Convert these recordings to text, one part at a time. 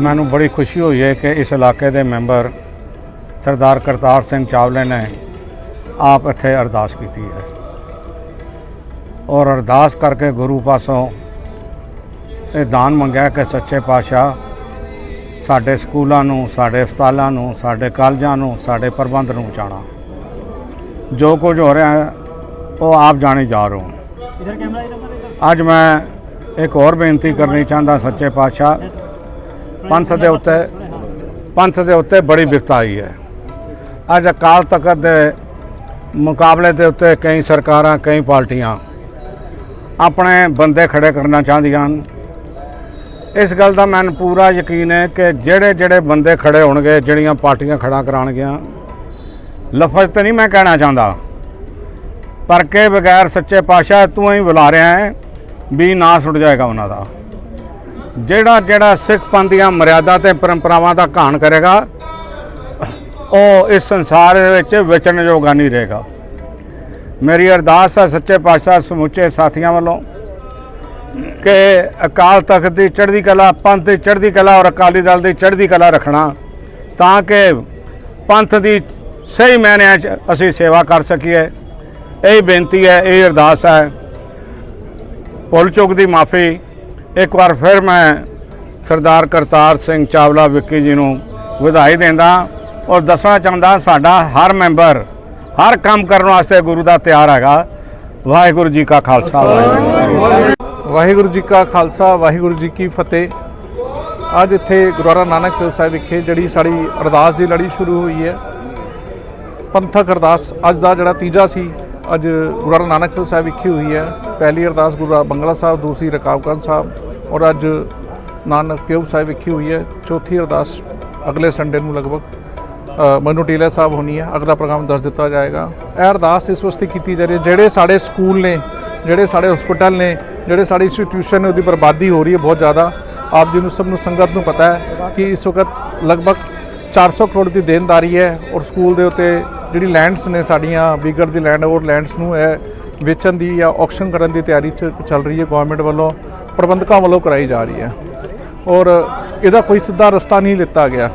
ਮੈਨੂੰ ਬੜੀ ਖੁਸ਼ੀ ਹੋਈ ਹੈ ਕਿ ਇਸ ਇਲਾਕੇ ਦੇ ਮੈਂਬਰ ਸਰਦਾਰ ਕਰਤਾਰ ਸਿੰਘ ਚਾਵਲੇ ਨੇ ਆਪ ਇੱਥੇ ਅਰਦਾਸ ਕੀਤੀ ਹੈ। ਔਰ ਅਰਦਾਸ ਕਰਕੇ ਗੁਰੂ ਪਾਸੋਂ ਇਹ ਦਾਨ ਮੰਗਿਆ ਕਿ ਸੱਚੇ ਪਾਤਸ਼ਾਹ ਸਾਡੇ ਸਕੂਲਾਂ ਨੂੰ ਸਾਡੇ ਹਸਪਤਾਲਾਂ ਨੂੰ ਸਾਡੇ ਕਾਲਜਾਂ ਨੂੰ ਸਾਡੇ ਪ੍ਰਬੰਧ ਨੂੰ ਬਚਾਣਾ ਜੋ ਕੁਝ ਹੋ ਰਿਹਾ ਉਹ ਆਪ ਜਾਣੇ ਜਾ ਰਹੇ ਹੋ। ਅੱਜ ਮੈਂ ਇੱਕ ਹੋਰ ਬੇਨਤੀ ਕਰਨੀ ਚਾਹੁੰਦਾ ਸੱਚੇ ਪਾਤਸ਼ਾਹ। ਪੰਥ ਦੇ ਉੱਤੇ, ਪੰਥ ਦੇ ਉੱਤੇ ਬੜੀ ਬਿਪਤਾ ਆਈ ਹੈ। ਅੱਜ ਅਕਾਲ ਤਖਤ ਦੇ ਮੁਕਾਬਲੇ ਦੇ ਉੱਤੇ ਕਈ ਸਰਕਾਰਾਂ, ਕਈ ਪਾਰਟੀਆਂ ਆਪਣੇ ਬੰਦੇ ਖੜੇ ਕਰਨਾ ਚਾਹੁੰਦੀਆਂ ਹਨ। ਇਸ ਗੱਲ ਦਾ ਮੈਨੂੰ ਪੂਰਾ ਯਕੀਨ ਹੈ ਕਿ ਜਿਹੜੇ ਜਿਹੜੇ ਬੰਦੇ ਖੜੇ ਹੋਣਗੇ, ਜਿਹੜੀਆਂ ਪਾਰਟੀਆਂ ਖੜਾ ਕਰਾਉਣਗੀਆਂ, ਲਫ਼ਜ਼ ਤੇ ਨਹੀਂ ਮੈਂ ਕਹਿਣਾ ਚਾਹੁੰਦਾ। ਪਰ ਕੇ ਬਗੈਰ ਸੱਚੇ ਪਾਤਸ਼ਾਹ ਤੂੰ ਹੀ ਬੁਲਾ ਰਿਹਾ ਹੈ। ਵੀ ਨਾ ਸੁੱਟ ਜਾਏਗਾ ਉਹਨਾਂ ਦਾ। ਜਿਹੜਾ ਜਿਹੜਾ ਸਿੱਖ ਪੰਥ ਦੀਆਂ ਮਰਿਆਦਾ ਤੇ ਪਰੰਪਰਾਵਾਂ ਦਾ ਘਾਣ ਕਰੇਗਾ, ਉਹ ਇਸ ਸੰਸਾਰ ਦੇ ਵਿੱਚ ਵਿਚਰਨ ਜੋਗਾ ਨਹੀਂ ਰਹੇਗਾ। ਮੇਰੀ ਅਰਦਾਸ ਹੈ ਸੱਚੇ ਪਾਤਸ਼ਾਹ ਸਮੁੱਚੇ ਸਾਥੀਆਂ ਵੱਲੋਂ ਕਿ ਅਕਾਲ ਤਖਤ ਦੀ ਚੜ੍ਹਦੀ ਕਲਾ, ਪੰਥ ਦੀ ਚੜ੍ਹਦੀ ਕਲਾ ਔਰ ਅਕਾਲੀ ਦਲ ਦੀ ਚੜ੍ਹਦੀ ਕਲਾ ਰੱਖਣਾ, ਤਾਂ ਕਿ ਪੰਥ ਦੀ ਸਹੀ ਮਾਇਨਿਆਂ 'ਚ ਅਸੀਂ ਸੇਵਾ ਕਰ ਸਕੀਏ। ਇਹ ਬੇਨਤੀ ਹੈ, ਇਹ ਅਰਦਾਸ ਹੈ। ਭੁੱਲ ਚੁੱਕ ਦੀ ਮਾਫੀ। ਇੱਕ ਵਾਰ ਫਿਰ ਮੈਂ ਸਰਦਾਰ ਕਰਤਾਰ ਸਿੰਘ ਚਾਵਲਾ ਵਿੱਕੀ ਜੀ ਨੂੰ ਵਧਾਈ ਦਿੰਦਾ ਔਰ ਦੱਸਣਾ ਚਾਹੁੰਦਾ ਸਾਡਾ ਹਰ ਮੈਂਬਰ ਹਰ ਕੰਮ ਕਰਨ ਵਾਸਤੇ ਗੁਰੂ ਦਾ ਤਿਆਰ ਹੈਗਾ। ਵਾਹਿਗੁਰੂ ਜੀ ਕਾ ਖਾਲਸਾ, ਵਾਹਿਗੁਰੂ। ਜੀ ਵਾਹਿਗੁਰੂ ਜੀ ਕਾ ਖਾਲਸਾ, ਵਾਹਿਗੁਰੂ ਜੀ ਕੀ ਫਤਿਹ। ਅੱਜ ਇੱਥੇ ਗੁਰਦੁਆਰਾ ਨਾਨਕ ਦੇਵ ਸਾਹਿਬ ਵਿਖੇ ਜਿਹੜੀ ਸਾਡੀ ਅਰਦਾਸ ਦੀ ਲੜੀ ਸ਼ੁਰੂ ਹੋਈ ਹੈ। ਪੰਥਕ ਅਰਦਾਸ ਅੱਜ ਦਾ ਜਿਹੜਾ ਤੀਜਾ ਸੀ ਅੱਜ ਗੁਰੂ ਨਾਨਕ ਸਾਹਿਬ ਵਿਖੇ ਹੋਈ ਹੈ। ਪਹਿਲੀ ਅਰਦਾਸ ਗੁਰਦੁਆਰਾ ਬੰਗਲਾ ਸਾਹਿਬ ਦੂਸਰੀ ਰਕਾਬਗੰਜ ਸਾਹਿਬ ਔਰ ਅੱਜ ਨਾਨਕ ਦੇਵ ਸਾਹਿਬ ਵਿਖੇ ਹੋਈ ਹੈ। ਚੌਥੀ ਅਰਦਾਸ ਅਗਲੇ ਸੰਡੇ ਨੂੰ ਲਗਭਗ ਅ, ਮਨੂ ਟੀਲਾ ਸਾਹਿਬ ਹੋਣੀ ਹੈ। ਅਗਲਾ ਪ੍ਰੋਗਰਾਮ ਦੱਸ ਦਿੱਤਾ ਜਾਏਗਾ। ਇਹ ਅਰਦਾਸ ਇਸ ਵਾਸਤੇ ਕੀਤੀ ਜਾ ਰਹੀ ਹੈ ਜਿਹੜੇ ਸਾਡੇ ਸਕੂਲ ਨੇ ਜਿਹੜੇ ਸਾਡੇ ਹਸਪੀਟਲ ਨੇ ਜਿਹੜੇ ਸਾਡੇ ਇੰਸਟੀਟਿਊਸ਼ਨ ਨੇ ਉਹਦੀ ਬਰਬਾਦੀ ਹੋ ਰਹੀ ਹੈ ਬਹੁਤ ਜ਼ਿਆਦਾ। ਆਪ ਜੀ ਨੂੰ ਸਭ ਨੂੰ ਸੰਗਤ ਨੂੰ ਪਤਾ ਹੈ ਕਿ ਇਸ ਵਕਤ ਲਗਭਗ 400 ਕਰੋੜ ਦੀ ਦੇਣਦਾਰੀ ਹੈ ਔਰ ਸਕੂਲ ਦੇ ਉੱਤੇ ਜਿਹੜੀ ਲੈਂਡਸ ਨੇ ਸਾਡੀਆਂ ਵਿਗੜ ਦੀ ਲੈਂਡ ਔਰ ਲੈਂਡਸ ਨੂੰ ਇਹ ਵੇਚਣ ਦੀ ਜਾਂ ਆਕਸ਼ਨ ਕਰਨ ਦੀ ਤਿਆਰੀ ਚ ਚੱਲ ਰਹੀ ਹੈ ਗਵਰਨਮੈਂਟ ਵੱਲੋਂ, ਪ੍ਰਬੰਧਕਾਂ ਵੱਲੋਂ ਕਰਾਈ ਜਾ ਰਹੀ ਹੈ। ਔਰ ਇਹਦਾ ਕੋਈ ਸਿੱਧਾ ਰਸਤਾ ਨਹੀਂ ਲਿੱਤਾ ਗਿਆ।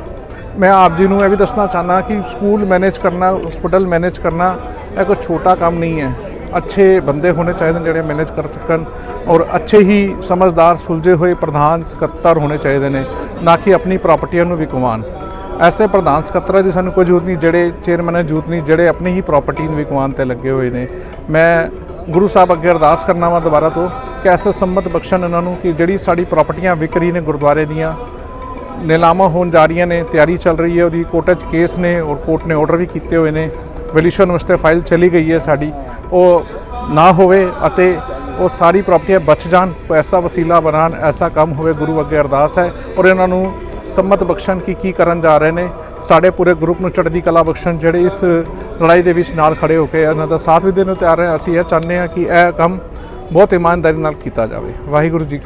ਮੈਂ ਆਪ ਜੀ ਨੂੰ ਇਹ ਵੀ ਦੱਸਣਾ ਚਾਹਨਾ ਕਿ ਸਕੂਲ ਮੈਨੇਜ ਕਰਨਾ ਹਸਪੀਟਲ ਮੈਨੇਜ ਕਰਨਾ, ਇਹ ਕੋਈ ਛੋਟਾ ਕੰਮ ਨਹੀਂ ਹੈ। ਅੱਛੇ ਬੰਦੇ ਹੋਣੇ ਚਾਹੀਦੇ ਨੇ ਜਿਹੜੇ ਮੈਨੇਜ ਕਰ ਸਕਣ ਔਰ ਅੱਛੇ ਹੀ ਸਮਝਦਾਰ, ਸੁਲਝੇ ਹੋਏ ਪ੍ਰਧਾਨ, ਸਕੱਤਰ ਹੋਣੇ ਚਾਹੀਦੇ ਨੇ, ਨਾ ਕਿ ਆਪਣੀ ਪ੍ਰਾਪਰਟੀਆਂ ਨੂੰ ਵਿਕਵਾਨ ਐਸੇ ਪ੍ਰਧਾਨ ਸਕੱਤਰਾਂ ਦੀ ਸਾਨੂੰ ਕੋਈ ਜ਼ਰੂਰਤ ਨਹੀਂ, ਜਿਹੜੇ ਚੇਅਰਮੈਨ ਹੈ ਜ਼ਰੂਰਤ ਨਹੀਂ, ਜਿਹੜੇ ਆਪਣੀ ਹੀ ਪ੍ਰਾਪਰਟੀ ਨੂੰ ਵਿਕਵਾਨ ਤੇ ਲੱਗੇ ਹੋਏ ਨੇ। ਮੈਂ ਗੁਰੂ ਸਾਹਿਬ ਅੱਗੇ ਅਰਦਾਸ ਕਰਨਾ ਵਾ ਦੁਬਾਰਾ ਤੋਂ ਕਿ ਐਸੇ ਸੰਮਤ ਬਖਸ਼ਣ ਇਹਨਾਂ ਨੂੰ ਕਿ ਜਿਹੜੀ ਸਾਡੀ ਪ੍ਰਾਪਰਟੀਆਂ ਵਿਕ ਰਹੀ ਨੇ ਗੁਰਦੁਆਰੇ ਦੀਆਂ, ਨਿਲਾਮਾਂ ਹੋਣ ਜਾ ਰਹੀਆਂ ਨੇ, ਤਿਆਰੀ ਚੱਲ ਰਹੀ ਹੈ, ਉਹਦੀ ਕੋਰਟ 'ਚ ਕੇਸ ਨੇ ਔਰ ਕੋਰਟ ਨੇ ਆਰਡਰ ਵੀ ਕੀਤੇ ਹੋਏ ਨੇ। ਵੈਲਿਊਸ਼ਨ ਵਾਸਤੇ ਫਾਈਲ ਚਲੀ ਗਈ ਹੈ ਸਾਡੀ। ਉਹ ਨਾ ਹੋਵੇ ਅਤੇ ਉਹ ਸਾਰੀ ਪ੍ਰਾਪਰਟੀਆਂ ਬਚ ਜਾਣ ਕੋਈ ਐਸਾ ਵਸੀਲਾ ਬਣਾਉਣ, ਐਸਾ ਕੰਮ ਹੋਵੇ, ਗੁਰੂ ਅੱਗੇ ਅਰਦਾਸ ਹੈ ਔਰ ਇਹਨਾਂ ਨੂੰ ਸੰਮਤ ਬਖਸ਼ਣ ਕੀ ਕੀ ਕਰਨ ਜਾ ਰਹੇ ਨੇ, ਸਾਡੇ ਪੂਰੇ ਗਰੁੱਪ ਨੂੰ ਚੜ੍ਹਦੀ ਕਲਾ ਬਖਸ਼ਣ ਜਿਹੜੇ ਇਸ ਲੜਾਈ ਦੇ ਵਿੱਚ ਨਾਲ ਖੜੇ ਹੋ ਕੇ ਇਹਨਾਂ ਦਾ ਸਾਥ ਵੀ ਦੇਣ ਨੂੰ ਤਿਆਰ ਹੈ ਅਸੀਂ ਇਹ ਚਾਹੁੰਦੇ ਹਾਂ ਕਿ ਇਹ ਕੰਮ ਬਹੁਤ ਇਮਾਨਦਾਰੀ ਨਾਲ ਕੀਤਾ ਜਾਵੇ। ਵਾਹਿਗੁਰੂ ਜੀ